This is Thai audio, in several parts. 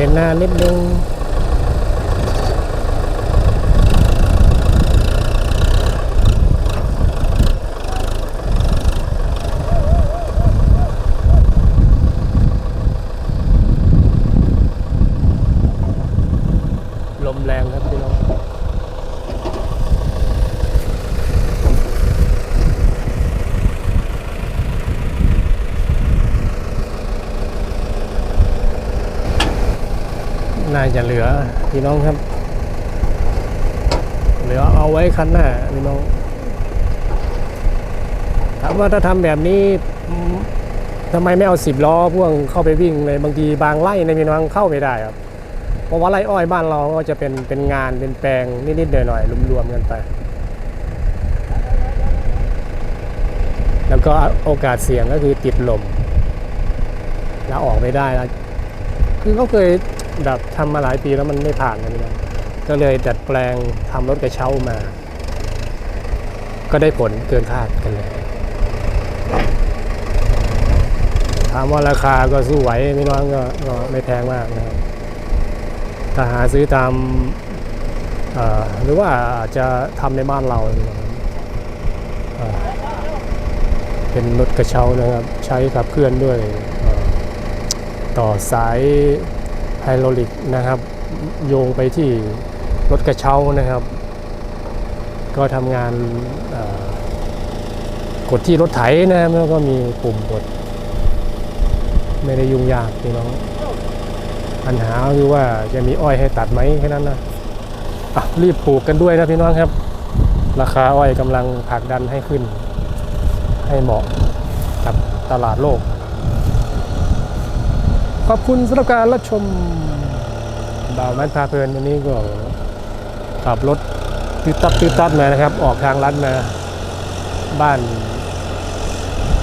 เป็นหน้านิดนึงลมแรงครับพี่ น่าจะเหลือพี่น้องครับ เหลือเอาไว้คันหน้าพี่น้องถามว่าถ้าทำแบบนี้อืมทำไมไม่เอาสิบล้อพ่วงเข้าไปวิ่งเลยบางทีบางไร่ในพี่น้องเข้าไม่ได้ครับเพราะว่าไร่อ้อยบ้านเราก็จะเป็นเป็นงานเป็นแปลงนิดๆหน่อยๆรวมๆกันไป แล้วก็โอกาสเสี่ยงก็คือติดลมแล้วออกไม่ได้แล้วคือเขาเคย แบบทำมาหลายปีแล้วมันไม่ผ่านนะพี่น้องก็เลยดัดแปลงทำรถกระเช้ามา ก็ได้ผลเกินคาดกันเลย ถามว่าราคาก็สู้ไหวพี่น้องก็ก็ไม่แพงมากนะครับถ้าหาซื้อตามหรือว่าอาจจะทำในบ้านเราเป็นรถกระเช้านะครับ ใช้ขับเคลื่อนด้วยต่อสาย ไฮดรอลิกนะครับ โยงไปที่รถกระเช้านะครับ ก็ทำงานกดที่รถไถนะครับแล้วก็มีปุ่มกด ไม่ได้ยุ่งยากพี่น้องปัญหาคือว่าจะมีอ้อยให้ตัดไหมแค่นั้นนะอะรีบปลูกกันด้วยนะพี่น้องครับ ราคาอ้อยกำลังผลักดันให้ขึ้น ให้เหมาะกับตลาดโลก ขอบคุณสำหรับการรับชมบ่าวแมนพาเพลินวันนี้ก็ขับรถตืดตัดตืดตัดมานะครับ ออกทางลัดมา บ้าน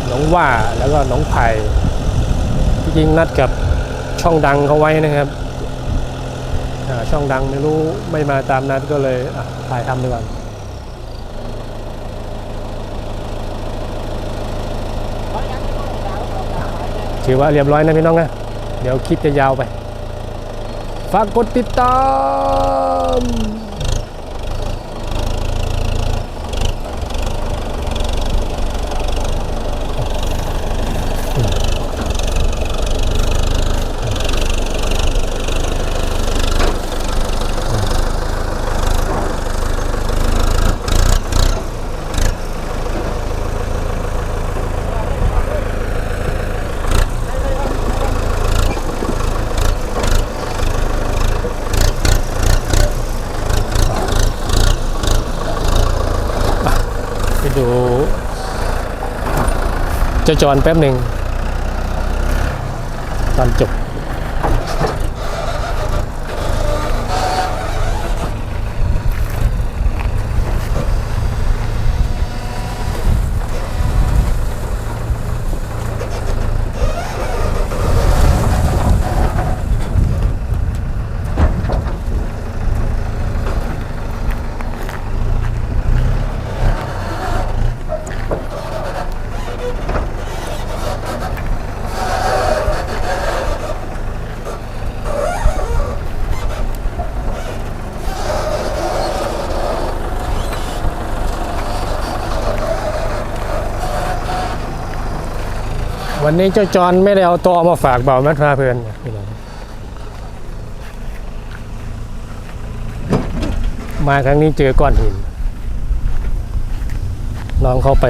หนองว่าแล้วก็หนองไผ่ที่จริงนัดกับช่องดังเขาไว้นะครับช่องดังไม่รู้ไม่มาตามนัดก็เลยถ่ายทำดีกว่อนถือว่าเรียบร้อยนะพี่น้องนะ ดี๋ยวคลิปจะยาวไป ฝากกดติดตาม ดูเจะจอนแป๊บหนึ่งตอนจบ วันนี้เจ้าจอนไม่ได้เอาตอมาฝากเบาแมทพาเพลินพี่น้องมาครั้งนี้เจอก้อนหิน น้องเขาไป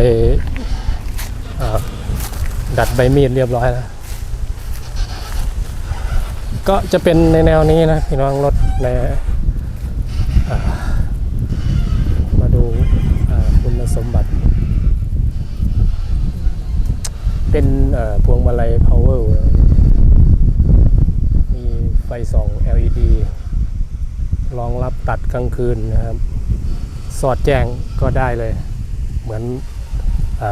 ดัดใบมีดเรียบร้อยแล้ว ก็จะเป็นในแนวนี้นะพี่น้องรถในมาดูคุณสมบัติ เป็นพวงมาลัย power มีไฟส่อง LED รองรับตัดกลางคืนนะครับ สอดแจ้งก็ได้เลย เหมือนอ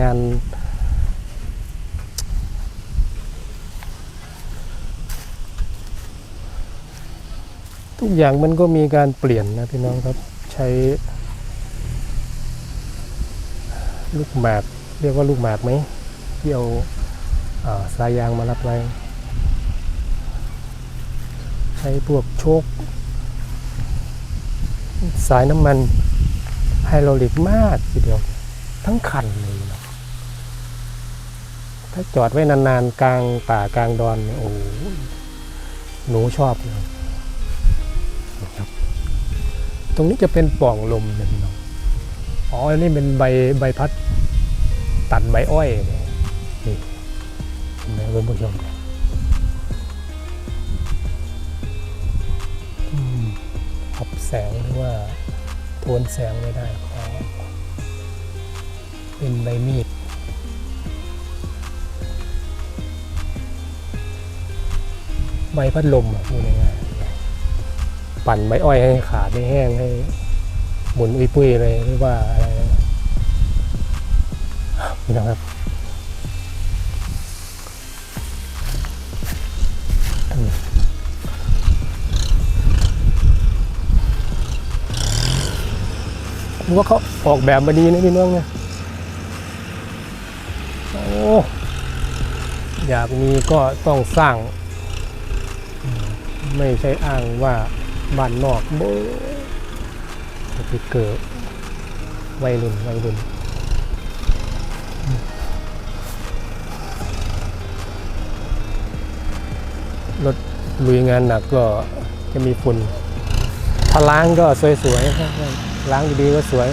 งาน ทุกอย่างมันก็มีการเปลี่ยนนะพี่น้องครับ ใช้ ลูกหมาก เรียกว่าลูกหมากไหม ที่เอาสายยางมารับไว้ ใช้พวกโชคสายน้ำมันไฮโดรลิกมากทีเดียว ทั้งคันเลยเนาะถ้าจอดไว้นานๆ กลางป่ากลางดอนเนี่ยโอ้หนูชอบเลยครับ ตรงนี้จะเป็นปล่องลมนะพี่น้องอ๋อนนี้เป็นใบใบพัดตัดใบอ้อยเนี่ย นี่นไหมคุณผู้ชมขับแสงหรือว่าโทนแสงไม่ได้อ๋อเป็นใบมีดใบพัดลมอะพูดง่ายๆปั่นใบอ้อยให้ขาดให้แห้งให้หมุนอุยปุยเลยหรือว่าอะไรพี่นะครับ ว่าเขาออกแบบมาดีนะพี่น้องเนี่ยโอ้อยากมีก็ต้องสร้าง ไม่ใช่อ้างว่าบ้านนอกโบ้จะไปเกิดวัยรุ่นวัยรุ่นรถลุยงานหนักก็จะมีฝุ่นถ้าล้างก็สวยๆครับ ล้างดีๆก็สวย